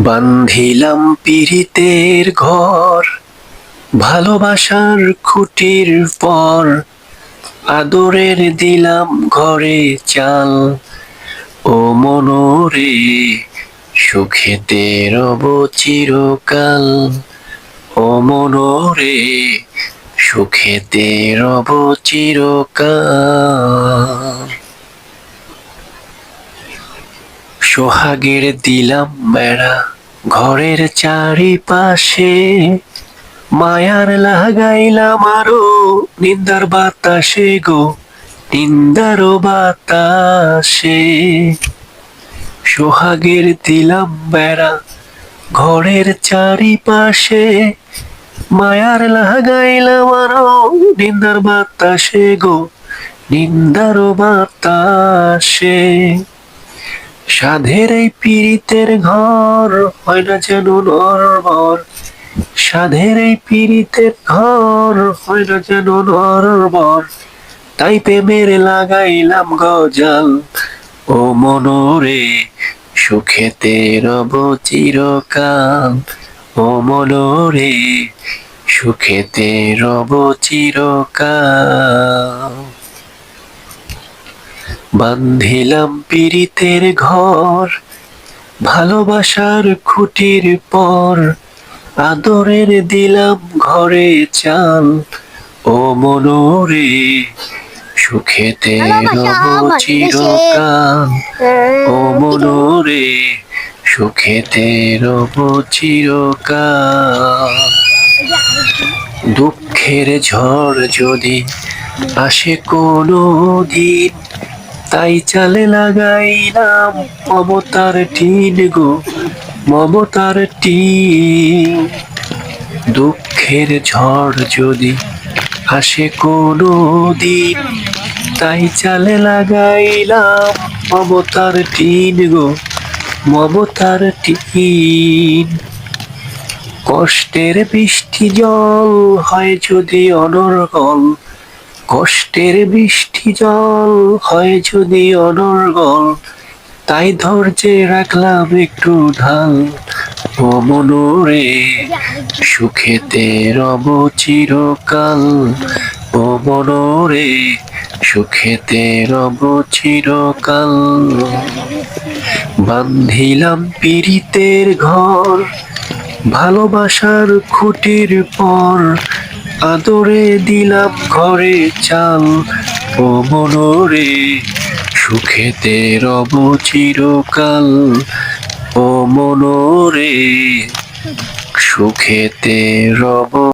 বান্ধিলাম পিরিতের ঘর, ভালোবাসার খুঁটির পর, আদরের দিলাম ঘরে চাল ও মনোরে সুখেতে রব চিরকাল ও মনোরে সুখেতে রব চিরকাল সোহাগের দিলাম বেড়া ঘরের চারিপাশে। মায়ার লাগাইলাম আরও নিন্দার বাতাসে গো, নিন্দার বাতাসে। সোহাগের দিলাম বেড়া ঘরের চারিপাশে। মায়ার লাগাইলাম আরও নিন্দার বাতাসে গো, নিন্দার বাতাসে। সাধের এই পীড়িতের ঘর, হয় না যেন নরবর? সাধের এই পীড়িতের ঘর, হয় না যেন নরবর? তাই প্রেমের লাগাইলাম গজাল ও মনোরে সুখেতে রব চিরকাল। ও মনোরে সুখেতে রব চিরকাল। বান্ধিলাম পীড়িতের ঘর ভালোবাসার খুঁটির পর আদরের দিলাম ঘরে চাল ও মনোরে সুখেতে রব চিরকাল। ও মনোরে সুখেতে রব চিরকাল। দুঃখের ঝড় যদি আসে কোনো দিন তাই চালে লাগাইলাম মমতার টিন গো, মমতার টিন। দুঃখের ঝড় যদি আসে কোনো দিন তাই চালে লাগাইলাম মমতার টিন গো, মমতার টিন। কষ্টের বৃষ্টি জল হয় যদি অনর্গল কষ্টের বৃষ্টি জল হয় যদি অনর্গল, তাই ধৈর্যে রাখলাম একটু ঢাল। মনোরে, সুখেতে রব চিরকাল। মনোরে, সুখেতে রব চিরকাল। বান্ধিলাম পীড়িতের ঘর, ভালোবাসার খুঁটির পর আদরে দিলাম ঘরে চাল ও মনোরে সুখেতে রব চিরকাল। ও মনোরে সুখেতে রব